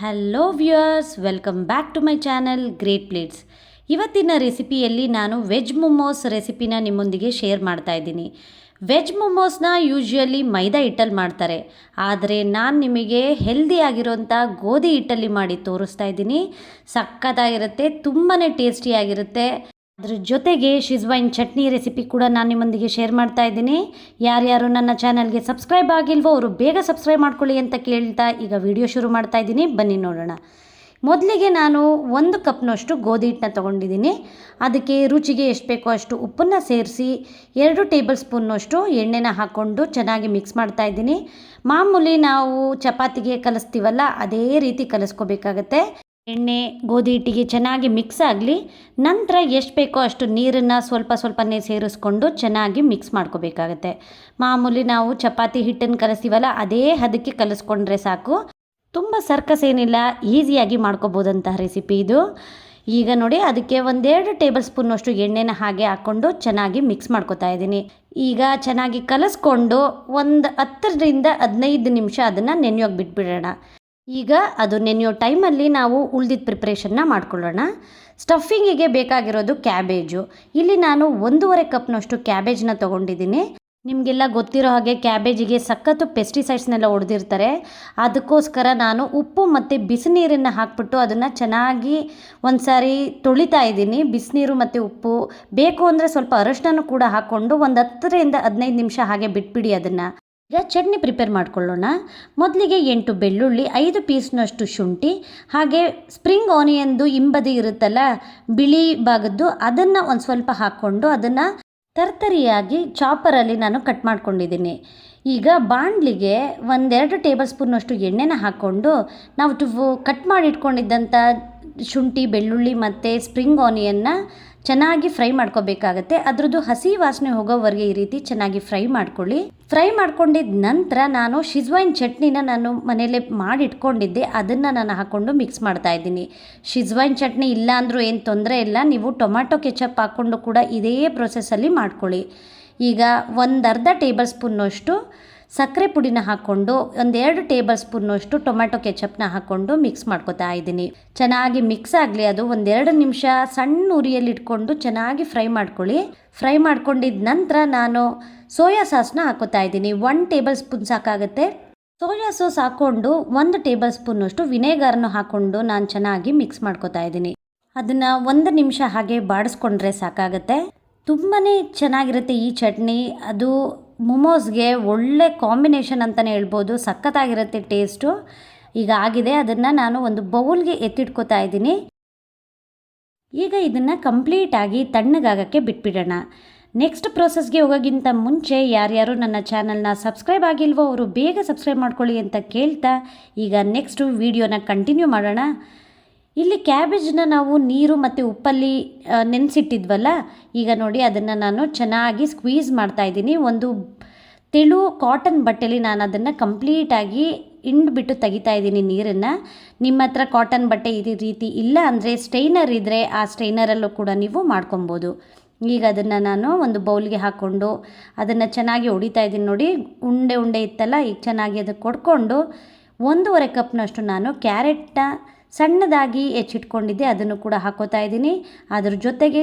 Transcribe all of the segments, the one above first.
Hello viewers welcome back to my channel great plates ಇವತ್ತಿನ ರೆಸಿಪಿಯಲ್ಲಿ ನಾನು ವೆಜ್ ಮೊಮೋಸ್ ರೆಸಿಪಿನ ನಿಮ್ಮೊಂದಿಗೆ ಶೇರ್ ಮಾಡ್ತಾ ಇದ್ದೀನಿ. ವೆಜ್ ಮೊಮೋಸ್ನ ಯೂಶ್ವಲಿ ಮೈದಾ ಹಿಟ್ಟಲ್ಲಿ ಮಾಡ್ತಾರೆ. ಆದರೆ ನಾನು ನಿಮಗೆ ಹೆಲ್ದಿ ಆಗಿರೋಂಥ ಗೋಧಿ ಹಿಟ್ಟಲ್ಲಿ ಮಾಡಿ ತೋರಿಸ್ತಾ ಇದ್ದೀನಿ. ಸಖತ್ತಾಗಿರುತ್ತೆ ತುಂಬಾ ಟೇಸ್ಟಿಯಾಗಿರುತ್ತೆ ಅದ್ರ ಜೊತೆಗೆ ಶಿಜ್ವೈನ್ ಚಟ್ನಿ ರೆಸಿಪಿ ಕೂಡ ನಾನು ನಿಮ್ಮೊಂದಿಗೆ ಶೇರ್ ಮಾಡ್ತಾ ಇದ್ದೀನಿ. ಯಾರ್ಯಾರು ನನ್ನ ಚಾನಲ್ಗೆ ಸಬ್ಸ್ಕ್ರೈಬ್ ಆಗಿಲ್ವೋ ಅವರು ಬೇಗ ಸಬ್ಸ್ಕ್ರೈಬ್ ಮಾಡ್ಕೊಳ್ಳಿ ಅಂತ ಕೇಳ್ತಾ ಈಗ ವಿಡಿಯೋ ಶುರು ಮಾಡ್ತಾ ಇದ್ದೀನಿ. ಬನ್ನಿ ನೋಡೋಣ. ಮೊದಲಿಗೆ ನಾನು ಒಂದು ಕಪ್ನಷ್ಟು ಗೋಧಿ ಹಿಟ್ಟನ್ನ ತೊಗೊಂಡಿದ್ದೀನಿ. ಅದಕ್ಕೆ ರುಚಿಗೆ ಎಷ್ಟು ಬೇಕೋ ಅಷ್ಟು ಉಪ್ಪನ್ನು ಸೇರಿಸಿ ಎರಡು ಟೇಬಲ್ ಸ್ಪೂನ್ನಷ್ಟು ಎಣ್ಣೆನ ಹಾಕ್ಕೊಂಡು ಚೆನ್ನಾಗಿ ಮಿಕ್ಸ್ ಮಾಡ್ತಾ ಇದ್ದೀನಿ. ಮಾಮೂಲಿ ನಾವು ಚಪಾತಿಗೆ ಕಲಿಸ್ತೀವಲ್ಲ, ಅದೇ ರೀತಿ ಕಲಿಸ್ಕೋಬೇಕಾಗತ್ತೆ. ಎಣ್ಣೆ, ಗೋಧಿ ಹಿಟ್ಟಿಗೆ ಚೆನ್ನಾಗಿ ಮಿಕ್ಸ್ ಆಗಲಿ, ನಂತರ ಎಷ್ಟು ಬೇಕೋ ಅಷ್ಟು ನೀರನ್ನು ಸ್ವಲ್ಪ ಸ್ವಲ್ಪನೇ ಸೇರಿಸ್ಕೊಂಡು ಚೆನ್ನಾಗಿ ಮಿಕ್ಸ್ ಮಾಡ್ಕೋಬೇಕಾಗತ್ತೆ. ಮಾಮೂಲಿ ನಾವು ಚಪಾತಿ ಹಿಟ್ಟನ್ನು ಕಲಿಸ್ತೀವಲ್ಲ, ಅದೇ ಹದಕ್ಕೆ ಕಲಿಸ್ಕೊಂಡ್ರೆ ಸಾಕು. ತುಂಬ ಸರ್ಕಸ್ ಏನಿಲ್ಲ, ಈಸಿಯಾಗಿ ಮಾಡ್ಕೋಬೋದಂತಹ ರೆಸಿಪಿ ಇದು. ಈಗ ನೋಡಿ, ಅದಕ್ಕೆ ಒಂದೆರಡು ಟೇಬಲ್ ಸ್ಪೂನಷ್ಟು ಎಣ್ಣೆನ ಹಾಗೆ ಹಾಕ್ಕೊಂಡು ಚೆನ್ನಾಗಿ ಮಿಕ್ಸ್ ಮಾಡ್ಕೊತಾ ಇದ್ದೀನಿ. ಈಗ ಚೆನ್ನಾಗಿ ಕಲಿಸ್ಕೊಂಡು ಒಂದು ಹತ್ತರಿಂದ ಹದಿನೈದು ನಿಮಿಷ ಅದನ್ನು ನೆನೆಯೋಗಿ ಬಿಟ್ಬಿಡೋಣ. ಈಗ ಅದು ನೆನೆಯೋ ಟೈಮಲ್ಲಿ ನಾವು ಉಳ್ದಿದ್ದ ಪ್ರಿಪ್ರೇಷನ್ನ ಮಾಡ್ಕೊಳ್ಳೋಣ. ಸ್ಟಫಿಂಗಿಗೆ ಬೇಕಾಗಿರೋದು ಕ್ಯಾಬೇಜು. ಇಲ್ಲಿ ನಾನು ಒಂದೂವರೆ ಕಪ್ನಷ್ಟು ಕ್ಯಾಬೇಜ್ನ ತೊಗೊಂಡಿದ್ದೀನಿ. ನಿಮಗೆಲ್ಲ ಗೊತ್ತಿರೋ ಹಾಗೆ ಕ್ಯಾಬೇಜಿಗೆ ಸಖತ್ತು ಪೆಸ್ಟಿಸೈಡ್ಸ್ನೆಲ್ಲ ಹೊಡೆದಿರ್ತಾರೆ ಅದಕ್ಕೋಸ್ಕರ ನಾನು ಉಪ್ಪು ಮತ್ತು ಬಿಸಿನೀರನ್ನು ಹಾಕ್ಬಿಟ್ಟು ಅದನ್ನು ಚೆನ್ನಾಗಿ ಒಂದು ಸಾರಿ ತೊಳಿತಾ ಇದ್ದೀನಿ. ಬಿಸಿನೀರು ಮತ್ತು ಉಪ್ಪು ಬೇಕು ಅಂದರೆ ಸ್ವಲ್ಪ ಅರಶಿನೂ ಕೂಡ ಹಾಕ್ಕೊಂಡು ಒಂದು ಹತ್ತರಿಂದ ಹದಿನೈದು ನಿಮಿಷ ಹಾಗೆ ಬಿಟ್ಬಿಡಿ ಅದನ್ನು. ಈಗ ಚಟ್ನಿ ಪ್ರಿಪೇರ್ ಮಾಡ್ಕೊಳ್ಳೋಣ. ಮೊದಲಿಗೆ ಎಂಟು ಬೆಳ್ಳುಳ್ಳಿ, ಐದು ಪೀಸ್ನಷ್ಟು ಶುಂಠಿ, ಹಾಗೆ ಸ್ಪ್ರಿಂಗ್ ಆನಿಯನ್ದು ಹಿಂಬದಿ ಇರುತ್ತಲ್ಲ, ಬಿಳಿ ಭಾಗದ್ದು ಅದನ್ನು ಒಂದು ಸ್ವಲ್ಪ ಹಾಕ್ಕೊಂಡು ಅದನ್ನು ತರ್ತರಿಯಾಗಿ ಚಾಪರಲ್ಲಿ ನಾನು ಕಟ್ ಮಾಡ್ಕೊಂಡಿದ್ದೀನಿ. ಈಗ ಬಾಣಲಿಗೆ ಒಂದೆರಡು ಟೇಬಲ್ ಸ್ಪೂನಷ್ಟು ಎಣ್ಣೆನ ಹಾಕ್ಕೊಂಡು ನಾವು ಕಟ್ ಮಾಡಿಟ್ಕೊಂಡಿದ್ದಂಥ ಶುಂಠಿ, ಬೆಳ್ಳುಳ್ಳಿ ಮತ್ತು ಸ್ಪ್ರಿಂಗ್ ಆನಿಯನ್ನ ಚೆನ್ನಾಗಿ ಫ್ರೈ ಮಾಡ್ಕೋಬೇಕಾಗತ್ತೆ. ಅದ್ರದ್ದು ಹಸಿ ವಾಸನೆ ಹೋಗೋವರೆಗೆ ಈ ರೀತಿ ಚೆನ್ನಾಗಿ ಫ್ರೈ ಮಾಡ್ಕೊಳ್ಳಿ. ಫ್ರೈ ಮಾಡ್ಕೊಂಡಿದ್ದ ನಂತರ ನಾನು ಶಿಜ್ವೈನ್ ಚಟ್ನಿನ ನಾನು ಮನೇಲೆ ಮಾಡಿ ಇಟ್ಕೊಂಡಿದ್ದೆ ಅದನ್ನು ನಾನು ಹಾಕ್ಕೊಂಡು ಮಿಕ್ಸ್ ಮಾಡ್ತಾ ಇದ್ದೀನಿ. ಶಿಜ್ವೈನ್ ಚಟ್ನಿ ಇಲ್ಲ ಅಂದರೂ ಏನು ತೊಂದರೆ ಇಲ್ಲ. ನೀವು ಟೊಮ್ಯಾಟೊ ಕೆಚಪ್ ಹಾಕ್ಕೊಂಡು ಕೂಡ ಇದೇ ಪ್ರೊಸೆಸ್ಸಲ್ಲಿ ಮಾಡ್ಕೊಳ್ಳಿ. ಈಗ ಒಂದು ಅರ್ಧ ಟೇಬಲ್ ಸ್ಪೂನ್ನಷ್ಟು ಸಕ್ಕರೆ ಪುಡಿನ ಹಾಕ್ಕೊಂಡು ಒಂದೆರಡು ಟೇಬಲ್ ಸ್ಪೂನ್ನಷ್ಟು ಟೊಮ್ಯಾಟೊ ಕೆಚಪ್ನ ಹಾಕ್ಕೊಂಡು ಮಿಕ್ಸ್ ಮಾಡ್ಕೊತಾ ಇದ್ದೀನಿ. ಚೆನ್ನಾಗಿ ಮಿಕ್ಸ್ ಆಗಲಿ ಅದು ಒಂದೆರಡು ನಿಮಿಷ ಸಣ್ಣ ಉರಿಯಲ್ಲಿ ಇಟ್ಕೊಂಡು ಚೆನ್ನಾಗಿ ಫ್ರೈ ಮಾಡ್ಕೊಳ್ಳಿ. ಫ್ರೈ ಮಾಡ್ಕೊಂಡಿದ್ದ ನಂತರ ನಾನು ಸೋಯಾ ಸಾಸ್ನ ಹಾಕೋತಾ ಇದ್ದೀನಿ. ಒನ್ ಟೇಬಲ್ ಸ್ಪೂನ್ ಸಾಕಾಗುತ್ತೆ. ಸೋಯಾ ಸಾಸ್ ಹಾಕ್ಕೊಂಡು ಒಂದು ಟೇಬಲ್ ಸ್ಪೂನ್ನಷ್ಟು ವಿನೆಗರ್ನ ಹಾಕ್ಕೊಂಡು ನಾನು ಚೆನ್ನಾಗಿ ಮಿಕ್ಸ್ ಮಾಡ್ಕೊತಾ ಇದ್ದೀನಿ. ಅದನ್ನು ಒಂದು ನಿಮಿಷ ಹಾಗೆ ಬಾಡಿಸ್ಕೊಂಡ್ರೆ ಸಾಕಾಗುತ್ತೆ. ತುಂಬಾ ಚೆನ್ನಾಗಿರುತ್ತೆ ಈ ಚಟ್ನಿ. ಅದು ಮೊಮೋಸ್ಗೆ ಒಳ್ಳೆ ಕಾಂಬಿನೇಷನ್ ಅಂತಲೇ ಹೇಳ್ಬೋದು, ಸಖತ್ತಾಗಿರುತ್ತೆ ಟೇಸ್ಟು. ಈಗ ಆಗಿದೆ, ಅದನ್ನು ನಾನು ಒಂದು ಬೌಲ್ಗೆ ಎತ್ತಿಟ್ಕೋತಾ ಇದ್ದೀನಿ. ಈಗ ಇದನ್ನು ಕಂಪ್ಲೀಟಾಗಿ ತಣ್ಣಗಾಗಕ್ಕೆ ಬಿಟ್ಬಿಡೋಣ. ನೆಕ್ಸ್ಟ್ ಪ್ರೋಸೆಸ್ಗೆ ಹೋಗೋಕ್ಕಿಂತ ಮುಂಚೆ ಯಾರ್ಯಾರು ನನ್ನ ಚಾನಲ್ನ ಸಬ್ಸ್ಕ್ರೈಬ್ ಆಗಿಲ್ವೋ, ಅವರು ಬೇಗ ಸಬ್ಸ್ಕ್ರೈಬ್ ಮಾಡ್ಕೊಳ್ಳಿ ಅಂತ ಕೇಳ್ತಾ, ಈಗ ನೆಕ್ಸ್ಟು ವೀಡಿಯೋನ ಕಂಟಿನ್ಯೂ ಮಾಡೋಣ. ಇಲ್ಲಿ ಕ್ಯಾಬೇಜ್ನ ನಾವು ನೀರು ಮತ್ತು ಉಪ್ಪಲ್ಲಿ ನೆನೆಸಿಟ್ಟಿದ್ವಲ್ಲ, ಈಗ ನೋಡಿ ಅದನ್ನು ನಾನು ಚೆನ್ನಾಗಿ ಸ್ಕ್ವೀಸ್ ಮಾಡ್ತಾಯಿದ್ದೀನಿ ಒಂದು ತೆಳು ಕಾಟನ್ ಬಟ್ಟೆಲಿ ನಾನು ಅದನ್ನು ಕಂಪ್ಲೀಟಾಗಿ ಹಿಂಡ್ಬಿಟ್ಟು ತೆಗಿತಾ ಇದ್ದೀನಿ ನೀರನ್ನು. ನಿಮ್ಮ ಹತ್ರ ಕಾಟನ್ ಬಟ್ಟೆ ಈ ರೀತಿ ಇಲ್ಲ ಅಂದರೆ ಸ್ಟೈನರ್ ಇದ್ದರೆ ಆ ಸ್ಟೈನರಲ್ಲೂ ಕೂಡ ನೀವು ಮಾಡ್ಕೊಬೋದು. ಈಗ ಅದನ್ನು ನಾನು ಒಂದು ಬೌಲ್ಗೆ ಹಾಕ್ಕೊಂಡು ಅದನ್ನು ಚೆನ್ನಾಗಿ ಹೊಡಿತಾ ಇದ್ದೀನಿ ನೋಡಿ. ಉಂಡೆ ಉಂಡೆ ಇತ್ತಲ್ಲ, ಈಗ ಚೆನ್ನಾಗಿ ಅದಕ್ಕೆ ಕೊಡ್ಕೊಂಡು ಒಂದೂವರೆ ಕಪ್ನಷ್ಟು ನಾನು ಕ್ಯಾರೆಟ್ನ ಸಣ್ಣದಾಗಿ ಹೆಚ್ಚಿಟ್ಕೊಂಡಿದ್ದೆ, ಅದನ್ನು ಕೂಡ ಹಾಕೋತಾ ಇದ್ದೀನಿ. ಅದ್ರ ಜೊತೆಗೆ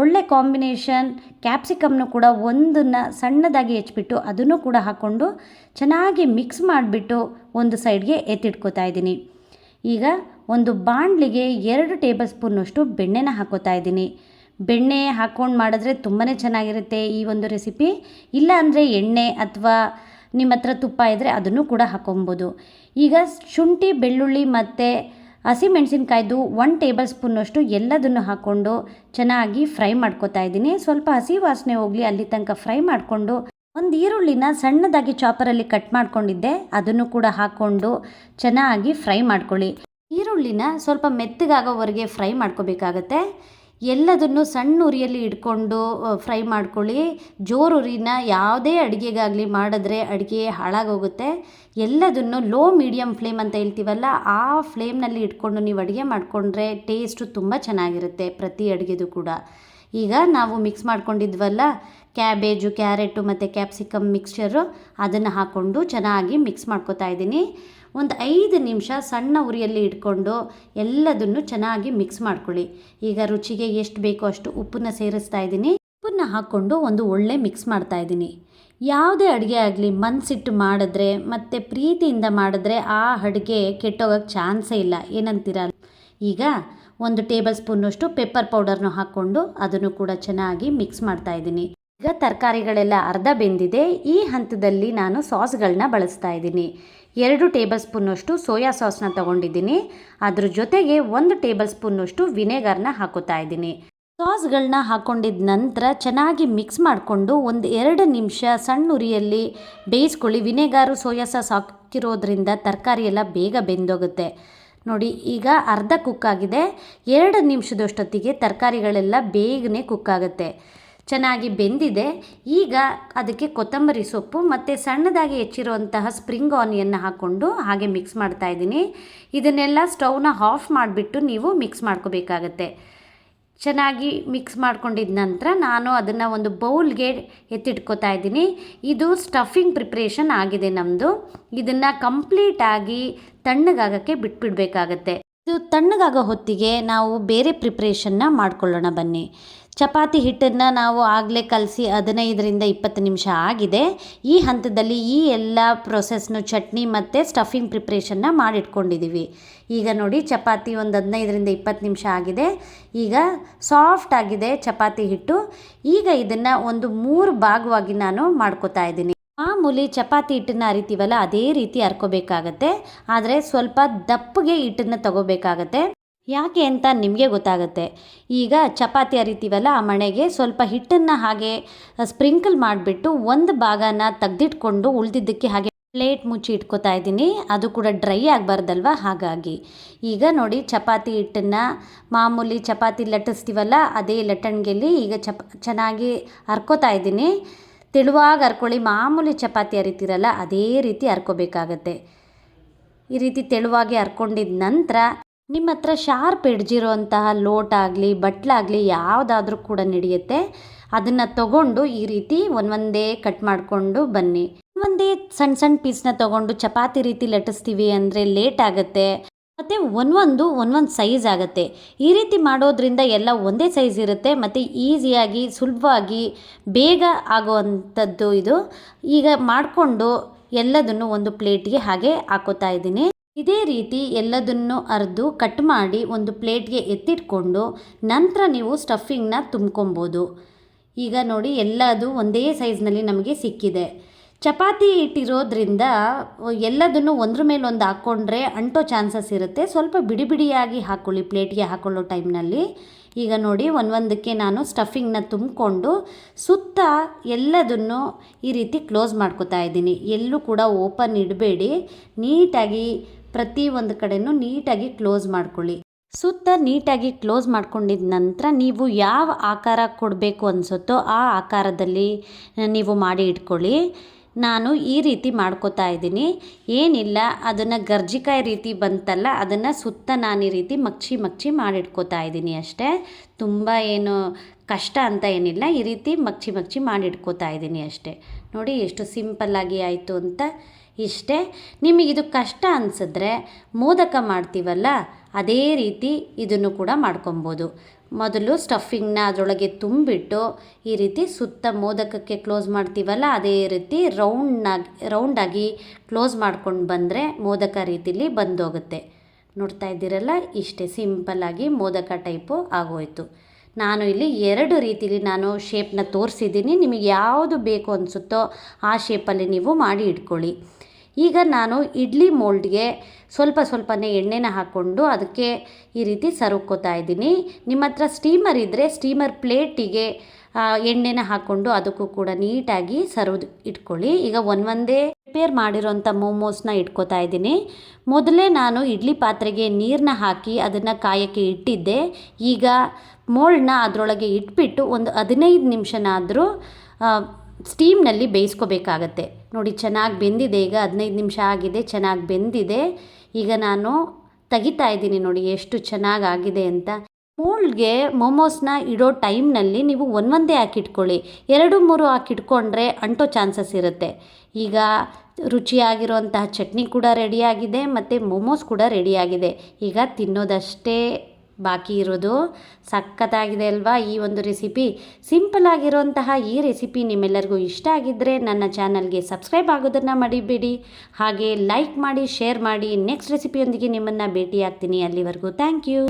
ಒಳ್ಳೆ ಕಾಂಬಿನೇಷನ್ ಕ್ಯಾಪ್ಸಿಕಮ್ನು ಕೂಡ ಒಂದನ್ನು ಸಣ್ಣದಾಗಿ ಹೆಚ್ಚಿಬಿಟ್ಟು ಅದನ್ನು ಕೂಡ ಹಾಕ್ಕೊಂಡು ಚೆನ್ನಾಗಿ ಮಿಕ್ಸ್ ಮಾಡಿಬಿಟ್ಟು ಒಂದು ಸೈಡ್ಗೆ ಎತ್ತಿಟ್ಕೋತಾ ಇದ್ದೀನಿ. ಈಗ ಒಂದು ಬಾಣಲಿಗೆ ಎರಡು ಟೇಬಲ್ ಸ್ಪೂನಷ್ಟು ಬೆಣ್ಣೆನ ಹಾಕೋತಾ ಇದ್ದೀನಿ. ಬೆಣ್ಣೆ ಹಾಕ್ಕೊಂಡು ಮಾಡಿದ್ರೆ ತುಂಬಾ ಚೆನ್ನಾಗಿರುತ್ತೆ ಈ ಒಂದು ರೆಸಿಪಿ. ಇಲ್ಲ ಅಂದರೆ ಎಣ್ಣೆ ಅಥವಾ ನಿಮ್ಮ ಹತ್ರ ತುಪ್ಪ ಇದ್ದರೆ ಅದನ್ನು ಕೂಡ ಹಾಕೊಬೋದು. ಈಗ ಶುಂಠಿ, ಬೆಳ್ಳುಳ್ಳಿ ಮತ್ತು ಹಸಿಮೆಣಸಿನ್ಕಾಯ್ದು ಒನ್ ಟೇಬಲ್ ಸ್ಪೂನಷ್ಟು ಎಲ್ಲದನ್ನು ಹಾಕ್ಕೊಂಡು ಚೆನ್ನಾಗಿ ಫ್ರೈ ಮಾಡ್ಕೊತಾ ಇದ್ದೀನಿ. ಸ್ವಲ್ಪ ಹಸಿ ವಾಸನೆ ಹೋಗಲಿ, ಅಲ್ಲಿ ತನಕ ಫ್ರೈ ಮಾಡಿಕೊಂಡು ಒಂದು ಈರುಳ್ಳಿನ ಸಣ್ಣದಾಗಿ ಚಾಪರಲ್ಲಿ ಕಟ್ ಮಾಡ್ಕೊಂಡಿದ್ದೆ. ಅದನ್ನು ಕೂಡ ಹಾಕ್ಕೊಂಡು ಚೆನ್ನಾಗಿ ಫ್ರೈ ಮಾಡ್ಕೊಳ್ಳಿ. ಈರುಳ್ಳಿನ ಸ್ವಲ್ಪ ಮೆತ್ತಗಾಗೋವರೆಗೆ ಫ್ರೈ ಮಾಡ್ಕೋಬೇಕಾಗತ್ತೆ. ಎಲ್ಲದನ್ನು ಸಣ್ಣ ಉರಿಯಲ್ಲಿ ಇಟ್ಕೊಂಡು ಫ್ರೈ ಮಾಡ್ಕೊಳ್ಳಿ. ಜೋರು ಉರಿನ ಯಾವುದೇ ಅಡುಗೆಗಾಗಲಿ ಮಾಡಿದ್ರೆ ಅಡುಗೆ ಹಾಳಾಗೋಗುತ್ತೆ. ಎಲ್ಲದನ್ನು ಲೋ ಮೀಡಿಯಮ್ ಫ್ಲೇಮ್ ಅಂತ ಹೇಳ್ತೀವಲ್ಲ, ಆ ಫ್ಲೇಮ್ನಲ್ಲಿ ಇಟ್ಕೊಂಡು ನೀವು ಅಡುಗೆ ಮಾಡಿಕೊಂಡ್ರೆ ಟೇಸ್ಟು ತುಂಬ ಚೆನ್ನಾಗಿರುತ್ತೆ ಪ್ರತಿ ಅಡುಗೆದು ಕೂಡ. ಈಗ ನಾವು ಮಿಕ್ಸ್ ಮಾಡ್ಕೊಂಡಿದ್ವಲ್ಲ, ಕ್ಯಾಬೇಜು, ಕ್ಯಾರೆಟು ಮತ್ತು ಕ್ಯಾಪ್ಸಿಕಮ್ ಮಿಕ್ಸ್ಚರು, ಅದನ್ನು ಹಾಕ್ಕೊಂಡು ಚೆನ್ನಾಗಿ ಮಿಕ್ಸ್ ಮಾಡ್ಕೋತಾ ಇದ್ದೀನಿ. ಒಂದು ಐದು ನಿಮಿಷ ಸಣ್ಣ ಉರಿಯಲ್ಲಿ ಇಟ್ಕೊಂಡು ಎಲ್ಲದನ್ನು ಚೆನ್ನಾಗಿ ಮಿಕ್ಸ್ ಮಾಡ್ಕೊಳ್ಳಿ. ಈಗ ರುಚಿಗೆ ಎಷ್ಟು ಬೇಕೋ ಅಷ್ಟು ಉಪ್ಪನ್ನು ಸೇರಿಸ್ತಾ ಇದ್ದೀನಿ. ಉಪ್ಪನ್ನು ಹಾಕ್ಕೊಂಡು ಒಂದು ಒಳ್ಳೆ ಮಿಕ್ಸ್ ಮಾಡ್ತಾ ಇದ್ದೀನಿ. ಯಾವುದೇ ಅಡುಗೆ ಆಗಲಿ ಮನಸ್ಸಿಟ್ಟು ಮಾಡಿದ್ರೆ ಮತ್ತು ಪ್ರೀತಿಯಿಂದ ಮಾಡಿದ್ರೆ ಆ ಅಡುಗೆ ಕೆಟ್ಟೋಗೋಕ್ಕೆ ಚಾನ್ಸೇ ಇಲ್ಲ. ಏನಂತೀರ? ಈಗ ಒಂದು ಟೇಬಲ್ ಸ್ಪೂನಷ್ಟು ಪೆಪ್ಪರ್ ಪೌಡರ್ನು ಹಾಕ್ಕೊಂಡು ಅದನ್ನು ಕೂಡ ಚೆನ್ನಾಗಿ ಮಿಕ್ಸ್ ಮಾಡ್ತಾ ಇದ್ದೀನಿ. ಈಗ ತರಕಾರಿಗಳೆಲ್ಲ ಅರ್ಧ ಬೆಂದಿದೆ. ಈ ಹಂತದಲ್ಲಿ ನಾನು ಸಾಸ್ಗಳನ್ನ ಬಳಸ್ತಾ ಇದ್ದೀನಿ. ಎರಡು ಟೇಬಲ್ ಸ್ಪೂನಷ್ಟು ಸೋಯಾ ಸಾಸ್ನ ತಗೊಂಡಿದ್ದೀನಿ. ಅದ್ರ ಜೊತೆಗೆ ಒಂದು ಟೇಬಲ್ ಸ್ಪೂನಷ್ಟು ವಿನೆಗರ್ನ ಹಾಕೋತಾ ಇದ್ದೀನಿ. ಸಾಸ್ಗಳನ್ನ ಹಾಕ್ಕೊಂಡಿದ ನಂತರ ಚೆನ್ನಾಗಿ ಮಿಕ್ಸ್ ಮಾಡಿಕೊಂಡು ಒಂದು ಎರಡು ನಿಮಿಷ ಸಣ್ಣ ಉರಿಯಲ್ಲಿ ಬೇಯಿಸ್ಕೊಳ್ಳಿ. ವಿನೆಗಾರು, ಸೋಯಾ ಸಾಸ್ ಹಾಕಿರೋದ್ರಿಂದ ತರಕಾರಿ ಎಲ್ಲ ಬೇಗ ಬೆಂದೋಗುತ್ತೆ. ನೋಡಿ, ಈಗ ಅರ್ಧ ಕುಕ್ ಆಗಿದೆ. ಎರಡು ನಿಮಿಷದಷ್ಟೊತ್ತಿಗೆ ತರಕಾರಿಗಳೆಲ್ಲ ಬೇಗನೆ ಕುಕ್ ಆಗುತ್ತೆ. ಚೆನ್ನಾಗಿ ಬೆಂದಿದೆ. ಈಗ ಅದಕ್ಕೆ ಕೊತ್ತಂಬರಿ ಸೊಪ್ಪು ಮತ್ತು ಸಣ್ಣದಾಗಿ ಹೆಚ್ಚಿರುವಂತಹ ಸ್ಪ್ರಿಂಗ್ ಆನಿಯನ್ನ ಹಾಕ್ಕೊಂಡು ಹಾಗೆ ಮಿಕ್ಸ್ ಮಾಡ್ತಾ ಇದ್ದೀನಿ. ಇದನ್ನೆಲ್ಲ ಸ್ಟೌವ್ನ ಆಫ್ ಮಾಡಿಬಿಟ್ಟು ನೀವು ಮಿಕ್ಸ್ ಮಾಡ್ಕೋಬೇಕಾಗತ್ತೆ. ಚೆನ್ನಾಗಿ ಮಿಕ್ಸ್ ಮಾಡ್ಕೊಂಡಿದ ನಂತರ ನಾನು ಅದನ್ನು ಒಂದು ಬೌಲ್ಗೆ ಎತ್ತಿಟ್ಕೋತಾ ಇದ್ದೀನಿ. ಇದು ಸ್ಟಫಿಂಗ್ ಪ್ರಿಪ್ರೇಷನ್ ಆಗಿದೆ ನಮ್ಮದು ಇದನ್ನು ಕಂಪ್ಲೀಟಾಗಿ ತಣ್ಣಗಾಗಕ್ಕೆ ಬಿಟ್ಬಿಡಬೇಕಾಗತ್ತೆ. ಇದು ತಣ್ಣಗಾಗೋ ಹೊತ್ತಿಗೆ ನಾವು ಬೇರೆ ಪ್ರಿಪ್ರೇಷನ್ನ ಮಾಡ್ಕೊಳ್ಳೋಣ ಬನ್ನಿ. ಚಪಾತಿ ಹಿಟ್ಟನ್ನು ನಾವು ಆಗಲೇ ಕಲಸಿ ಹದಿನೈದರಿಂದ ಇಪ್ಪತ್ತು ನಿಮಿಷ ಆಗಿದೆ. ಈ ಹಂತದಲ್ಲಿ ಈ ಎಲ್ಲ ಪ್ರೊಸೆಸ್ನು ಚಟ್ನಿ ಮತ್ತು ಸ್ಟಫಿಂಗ್ ಪ್ರಿಪ್ರೇಷನ್ನ ಮಾಡಿಟ್ಕೊಂಡಿದ್ದೀವಿ ಈಗ ನೋಡಿ ಚಪಾತಿ ಒಂದು ಹದಿನೈದರಿಂದ ಇಪ್ಪತ್ತು ನಿಮಿಷ ಆಗಿದೆ. ಈಗ ಸಾಫ್ಟ್ ಆಗಿದೆ ಚಪಾತಿ ಹಿಟ್ಟು. ಈಗ ಇದನ್ನು ಒಂದು ಮೂರು ಭಾಗವಾಗಿ ನಾನು ಮಾಡ್ಕೋತಾ ಇದ್ದೀನಿ. ಮಾಮೂಲಿ ಚಪಾತಿ ಹಿಟ್ಟನ್ನ ಅರಿತೀವಲ್ಲ, ಅದೇ ರೀತಿ ಹರ್ಕೋಬೇಕಾಗತ್ತೆ ಆದರೆ ಸ್ವಲ್ಪ ದಪ್ಪಗೆ ಹಿಟ್ಟನ್ನು ತಗೋಬೇಕಾಗತ್ತೆ. ಯಾಕೆ ಅಂತ ನಿಮಗೆ ಗೊತ್ತಾಗುತ್ತೆ. ಈಗ ಚಪಾತಿ ಅರಿತೀವಲ್ಲ, ಆ ಮಣೆಗೆ ಸ್ವಲ್ಪ ಹಿಟ್ಟನ್ನು ಹಾಗೆ ಸ್ಪ್ರಿಂಕಲ್ ಮಾಡಿಬಿಟ್ಟು ಒಂದು ಭಾಗನ ತೆಗ್ದಿಟ್ಕೊಂಡು ಉಳಿದಿದ್ದಕ್ಕೆ ಹಾಗೆ ಪ್ಲೇಟ್ ಮುಚ್ಚಿ ಇಟ್ಕೋತಾ ಇದ್ದೀನಿ. ಅದು ಕೂಡ ಡ್ರೈ ಆಗಬಾರ್ದಲ್ವ? ಹಾಗಾಗಿ. ಈಗ ನೋಡಿ, ಚಪಾತಿ ಹಿಟ್ಟನ್ನು ಮಾಮೂಲಿ ಚಪಾತಿ ಲಟ್ಟಿಸ್ತೀವಲ್ಲ, ಅದೇ ಲಟ್ಟಣಿಗೆಯಲ್ಲಿ ಈಗ ಚಪ, ಚೆನ್ನಾಗಿ ಹರ್ಕೋತಾ ಇದ್ದೀನಿ. ತೆಳುವಾಗಿ ಹರ್ಕೊಳ್ಳಿ ಮಾಮೂಲಿ ಚಪಾತಿ ಅರಿತೀರಲ್ಲ, ಅದೇ ರೀತಿ ಹರ್ಕೋಬೇಕಾಗತ್ತೆ ಈ ರೀತಿ ತೆಳುವಾಗಿ ಹರ್ಕೊಂಡಿದ ನಂತರ ನಿಮ್ಮ ಹತ್ರ ಶಾರ್ಪ್ ಎಡ್ಜಿರೋಂತಹ ಲೋಟ ಆಗಲಿ ಬಟ್ಲಾಗಲಿ ಯಾವುದಾದ್ರೂ ಕೂಡ ನಡೆಯುತ್ತೆ. ಅದನ್ನು ತಗೊಂಡು ಈ ರೀತಿ ಒಂದೊಂದೇ ಕಟ್ ಮಾಡಿಕೊಂಡು ಬನ್ನಿ. ಒಂದೇ ಸಣ್ಣ ಸಣ್ಣ ಪೀಸ್ನ ತಗೊಂಡು ಚಪಾತಿ ರೀತಿ ಲಟ್ಟಿಸ್ತೀವಿ ಅಂದರೆ ಲೇಟ್ ಆಗುತ್ತೆ. ಮತ್ತು ಒಂದೊಂದು ಒಂದೊಂದು ಸೈಜ್ ಆಗುತ್ತೆ. ಈ ರೀತಿ ಮಾಡೋದ್ರಿಂದ ಎಲ್ಲ ಒಂದೇ ಸೈಜ್ ಇರುತ್ತೆ. ಮತ್ತು ಈಸಿಯಾಗಿ ಸುಲಭವಾಗಿ ಬೇಗ ಆಗುವಂಥದ್ದು ಇದು. ಈಗ ಮಾಡಿಕೊಂಡು ಎಲ್ಲದನ್ನು ಒಂದು ಪ್ಲೇಟಿಗೆ ಹಾಗೆ ಹಾಕೋತಾ ಇದ್ದೀನಿ. ಇದೇ ರೀತಿ ಎಲ್ಲದನ್ನು ಅರೆದು ಕಟ್ ಮಾಡಿ ಒಂದು ಪ್ಲೇಟ್ಗೆ ಎತ್ತಿಟ್ಕೊಂಡು ನಂತರ ನೀವು ಸ್ಟಫಿಂಗ್ನ ತುಂಬ್ಕೊಬೋದು. ಈಗ ನೋಡಿ ಎಲ್ಲದೂ ಒಂದೇ ಸೈಜ್ನಲ್ಲಿ ನಮಗೆ ಸಿಕ್ಕಿದೆ. ಚಪಾತಿ ಇಟ್ಟಿರೋದ್ರಿಂದ ಎಲ್ಲದನ್ನು ಒಂದ್ರ ಮೇಲೆ ಒಂದು ಹಾಕ್ಕೊಂಡ್ರೆ ಅಂಟೋ ಚಾನ್ಸಸ್ ಇರುತ್ತೆ. ಸ್ವಲ್ಪ ಬಿಡಿ ಬಿಡಿಯಾಗಿ ಹಾಕ್ಕೊಳ್ಳಿ ಪ್ಲೇಟ್ಗೆ ಹಾಕ್ಕೊಳ್ಳೋ ಟೈಮ್ನಲ್ಲಿ ಈಗ ನೋಡಿ ಒಂದೊಂದಕ್ಕೆ ನಾನು ಸ್ಟಫಿಂಗ್ನ ತುಂಬಿಕೊಂಡು ಸುತ್ತ ಎಲ್ಲದನ್ನು ಈ ರೀತಿ ಕ್ಲೋಸ್ ಮಾಡ್ಕೋತಾ ಇದ್ದೀನಿ. ಎಲ್ಲೂ ಕೂಡ ಓಪನ್ ಇಡಬೇಡಿ. ನೀಟಾಗಿ ಪ್ರತಿ ಒಂದು ಕಡೆನೂ ನೀಟಾಗಿ ಕ್ಲೋಸ್ ಮಾಡ್ಕೊಳ್ಳಿ. ಸುತ್ತ ನೀಟಾಗಿ ಕ್ಲೋಸ್ ಮಾಡ್ಕೊಂಡಿದ ನಂತರ ನೀವು ಯಾವ ಆಕಾರ ಕೊಡಬೇಕು ಅನಿಸುತ್ತೋ ಆ ಆಕಾರದಲ್ಲಿ ನೀವು ಮಾಡಿ ಇಟ್ಕೊಳ್ಳಿ. ನಾನು ಈ ರೀತಿ ಮಾಡ್ಕೋತಾ ಇದ್ದೀನಿ. ಏನಿಲ್ಲ, ಅದನ್ನು ಗರ್ಜಿಕಾಯಿ ರೀತಿ ಬಂತಲ್ಲ, ಅದನ್ನು ಸುತ್ತ ನಾನು ಈ ರೀತಿ ಮಗ್ಚಿ ಮಗ್ಚಿ ಮಾಡಿಟ್ಕೋತಾ ಇದ್ದೀನಿ ಅಷ್ಟೇ. ತುಂಬ ಏನು ಕಷ್ಟ ಅಂತ ಏನಿಲ್ಲ, ಈ ರೀತಿ ಮಗ್ಚಿ ಮಗ್ಚಿ ಮಾಡಿಟ್ಕೋತಾ ಇದ್ದೀನಿ ಅಷ್ಟೇ. ನೋಡಿ ಎಷ್ಟು ಸಿಂಪಲ್ಲಾಗಿ ಆಯಿತು ಅಂತ. ಇಷ್ಟೇ ನಿಮಗಿದು ಕಷ್ಟ ಅನಿಸಿದ್ರೆ ಮೋದಕ ಮಾಡ್ತೀವಲ್ಲ, ಅದೇ ರೀತಿ ಇದನ್ನು ಕೂಡ ಮಾಡ್ಕೊಬೋದು. ಮೊದಲು ಸ್ಟಫಿಂಗ್ನ ಅದರೊಳಗೆ ತುಂಬಿಟ್ಟು ಈ ರೀತಿ ಸುತ್ತ ಮೋದಕಕ್ಕೆ ಕ್ಲೋಸ್ ಮಾಡ್ತೀವಲ್ಲ, ಅದೇ ರೀತಿ ರೌಂಡ್ನಾಗಿ ರೌಂಡಾಗಿ ಕ್ಲೋಸ್ ಮಾಡ್ಕೊಂಡು ಬಂದರೆ ಮೋದಕ ರೀತಿಲಿ ಬಂದೋಗುತ್ತೆ. ನೋಡ್ತಾ ಇದ್ದೀರಲ್ಲ, ಇಷ್ಟೇ ಸಿಂಪಲ್ಲಾಗಿ ಮೋದಕ ಟೈಪು ಆಗೋಯಿತು. ನಾನು ಇಲ್ಲಿ ಎರಡು ರೀತಿಲಿ ನಾನು ಶೇಪ್ನ ತೋರಿಸಿದ್ದೀನಿ, ನಿಮಗೆ ಯಾವುದು ಬೇಕು ಅನಿಸುತ್ತೋ ಆ ಶೇಪಲ್ಲಿ ನೀವು ಮಾಡಿ ಇಟ್ಕೊಳ್ಳಿ. ಈಗ ನಾನು ಇಡ್ಲಿ ಮೋಲ್ಡ್ಗೆ ಸ್ವಲ್ಪ ಸ್ವಲ್ಪನೇ ಎಣ್ಣೆನ ಹಾಕ್ಕೊಂಡು ಅದಕ್ಕೆ ಈ ರೀತಿ ಸರ್ವ್ಕೋತಾ ಇದ್ದೀನಿ. ನಿಮ್ಮ ಹತ್ರ ಸ್ಟೀಮರ್ ಇದ್ದರೆ ಸ್ಟೀಮರ್ ಪ್ಲೇಟಿಗೆ ಎಣ್ಣೆನ ಹಾಕ್ಕೊಂಡು ಅದಕ್ಕೂ ಕೂಡ ನೀಟಾಗಿ ಸರ್ವ್ ಇಟ್ಕೊಳ್ಳಿ. ಈಗ ಒಂದೊಂದೇ ಪ್ರಿಪೇರ್ ಮಾಡಿರೋಂಥ ಮೋಮೋಸ್ನ ಇಟ್ಕೋತಾ ಇದ್ದೀನಿ. ಮೊದಲೇ ನಾನು ಇಡ್ಲಿ ಪಾತ್ರೆಗೆ ನೀರನ್ನ ಹಾಕಿ ಅದನ್ನು ಕಾಯೋಕ್ಕೆ ಇಟ್ಟಿದ್ದೆ. ಈಗ ಮೋಲ್ಡ್ನ ಅದರೊಳಗೆ ಇಟ್ಬಿಟ್ಟು ಒಂದು ಹದಿನೈದು ನಿಮಿಷನಾದರೂ ಸ್ಟೀಮ್ನಲ್ಲಿ ಬೇಯಿಸ್ಕೋಬೇಕಾಗತ್ತೆ. ನೋಡಿ, ಚೆನ್ನಾಗಿ ಬೆಂದಿದೆ. ಈಗ ಹದಿನೈದು ನಿಮಿಷ ಆಗಿದೆ, ಚೆನ್ನಾಗಿ ಬೆಂದಿದೆ. ಈಗ ನಾನು ತೆಗಿತಾ ಇದ್ದೀನಿ ನೋಡಿ, ಎಷ್ಟು ಚೆನ್ನಾಗಿ ಆಗಿದೆ ಅಂತ. ಮೋಲ್ಡ್ಗೆ ಮೋಮೋಸ್ನ ಇಡೋ ಟೈಮ್ನಲ್ಲಿ ನೀವು ಒಂದೊಂದೇ ಹಾಕಿಟ್ಕೊಳ್ಳಿ ಎರಡು, ಮೂರು ಹಾಕಿಟ್ಕೊಂಡ್ರೆ ಅಂಟೋ ಚಾನ್ಸಸ್ ಇರುತ್ತೆ. ಈಗ ರುಚಿಯಾಗಿರುವಂತಹ ಚಟ್ನಿ ಕೂಡ ರೆಡಿಯಾಗಿದೆ ಮತ್ತು ಮೋಮೋಸ್ ಕೂಡ ರೆಡಿಯಾಗಿದೆ ಈಗ ತಿನ್ನೋದಷ್ಟೇ ಬಾಕಿ ಇರೋದು. ಸಖತ್ತಾಗಿದೆ ಅಲ್ವಾ ಈ ಒಂದು ರೆಸಿಪಿ? ಸಿಂಪಲ್ ಆಗಿರುವಂತಹ ಈ ರೆಸಿಪಿ ನಿಮ್ಮೆಲ್ಲರಿಗೂ ಇಷ್ಟ ಆಗಿದ್ದರೆ ನನ್ನ ಚಾನಲ್ಗೆ ಸಬ್ಸ್ಕ್ರೈಬ್ ಆಗೋದನ್ನು ಮಡಿಬೇಡಿ ಹಾಗೆ ಲೈಕ್ ಮಾಡಿ, ಶೇರ್ ಮಾಡಿ. ನೆಕ್ಸ್ಟ್ ರೆಸಿಪಿಯೊಂದಿಗೆ ನಿಮ್ಮನ್ನು ಭೇಟಿಯಾಗ್ತೀನಿ ಅಲ್ಲಿವರೆಗೂ. Thank you.